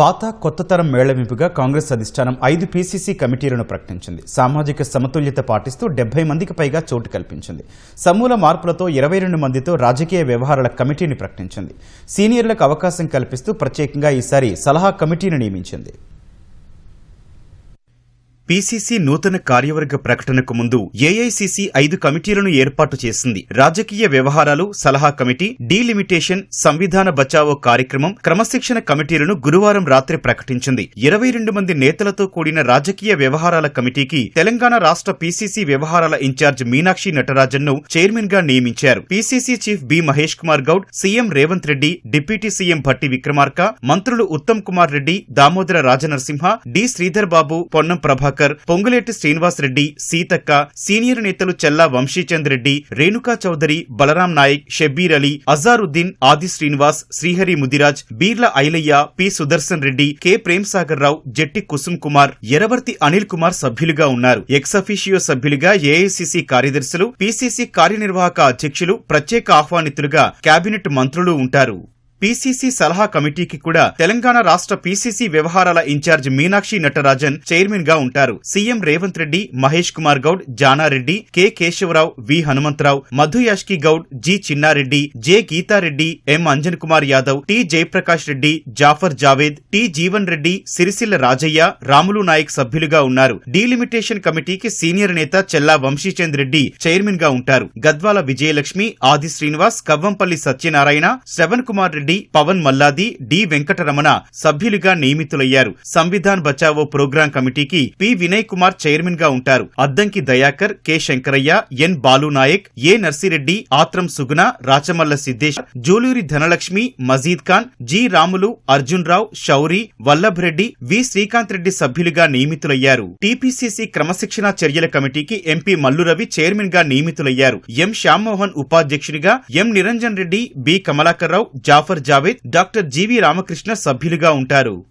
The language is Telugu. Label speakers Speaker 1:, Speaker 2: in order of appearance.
Speaker 1: పాత కొత్త తరం మేళవింపుగా కాంగ్రెస్ అధిష్టానం ఐదు పీసీసీ కమిటీలను ప్రకటించింది. సామాజిక సమతుల్యత పాటిస్తూ డెబ్బై మందికి పైగా చోటు కల్పించింది. సమూల మార్పులతో ఇరవై రెండు మందితో రాజకీయ వ్యవహారాల కమిటీని ప్రకటించింది. సీనియర్లకు అవకాశం కల్పిస్తూ ప్రత్యేకంగా ఈసారి సలహా కమిటీని నియమించింది. పీసీసీ నూతన కార్యవర్గ ప్రకటనకు ముందు ఏఐసీసీ ఐదు కమిటీలను ఏర్పాటు చేసింది. రాజకీయ వ్యవహారాలు సలహా కమిటీ డీలిమిటేషన్ సంవిధాన బచావో కార్యక్రమం క్రమశిక్షణ కమిటీలను గురువారం రాత్రి ప్రకటించింది. ఇరవై రెండు మంది నేతలతో కూడిన రాజకీయ వ్యవహారాల కమిటీకి తెలంగాణ రాష్ట్ర పీసీసీ వ్యవహారాల ఇన్ఛార్జ్ మీనాక్షి నటరాజన్ను చైర్మన్గా నియమించారు. PCC chief B Mahesh Kumar Goud CM Revanth Reddy deputy CM Bhatti Vikramarka మంత్రులు ఉత్తమ్ కుమార్ రెడ్డి దామోదర రాజనరసింహ డి శ్రీధర్ బాబు పొన్నం ప్రభాకర్ పొంగులేటి శ్రీనివాస్ రెడ్డి సీతక్క సీనియర్ నేతలు చెల్లా వంశీచంద్ రెడ్డి రేణుకా చౌదరి బలరాం నాయక్ షబ్బీర్ అలీ అజారుద్దీన్ ఆది శ్రీనివాస్ శ్రీహరి ముదిరాజ్ బీర్ల ఐలయ్య పి సుదర్శన్ రెడ్డి కె ప్రేమ్సాగర్ రావు జట్టి కుసుమ్ కుమార్ ఎరవర్తి అనిల్ కుమార్ సభ్యులుగా ఉన్నారు. ఎక్సఫిషియో సభ్యులుగా ఏఐసిసి కార్యదర్శులు పిసిసి కార్యనిర్వాహక అధ్యక్షులు ప్రత్యేక ఆహ్వానితులుగా కేబినెట్ మంత్రులు ఉంటారు. పీసీసీ సలహా కమిటీకి కూడా తెలంగాణ రాష్ట్ర పీసీసీ వ్యవహారాల ఇన్ఛార్జ్ మీనాక్షి నటరాజన్ చైర్మన్గా ఉంటారు. CM Revanth Reddy Mahesh Kumar Goud Janareddy K Keshavarao V Hanumantharao Madhu Yashki Goud G Chinnareddy J Geethareddy M Anjan Kumar Yadav T Jayaprakash Reddy Jaffer Javed T Jeevan Reddy Sircilla Rajaiah Ramulu Naik సభ్యులుగా ఉన్నారు. డీలిమిటేషన్ కమిటీకి సీనియర్ నేత చెల్లా వంశీచంద్ రెడ్డి చైర్మన్గా ఉంటారు. గద్వాల విజయలక్ష్మి ఆది శ్రీనివాస్ కవ్వంపల్లి సత్యనారాయణ శ్రవణ్ కుమార్ రెడ్డి పవన్ మల్లాది డి వెంకటరమణ సభ్యులుగా నియమితులయ్యారు. సంవిధాన్ బచావో ప్రోగ్రాం కమిటీకి పి వినయ్ కుమార్ చైర్మన్గా ఉంటారు. Addanki Dayakar K Shankaraiah N Balu Naik A Narsireddy Athram Suguna Rachamalla Siddesh Juluri Dhanalakshmi Majeed Khan G Ramulu Arjun Rao Shouri Vallabh Reddy V Srikanth Reddy సభ్యులుగా నియమితులయ్యారు. టీపీసీసీ క్రమశిక్షణ చర్యల కమిటీకి ఎంపీ మల్లురవి చైర్మన్గా నియమితులయ్యారు. ఎం శ్యామ్మోహన్ ఉపాధ్యక్షుడిగా M Niranjan Reddy B Kamalakar Rao Jaffer Javed doctor G V Ramakrishna సభ్యులుగా ఉంటారు.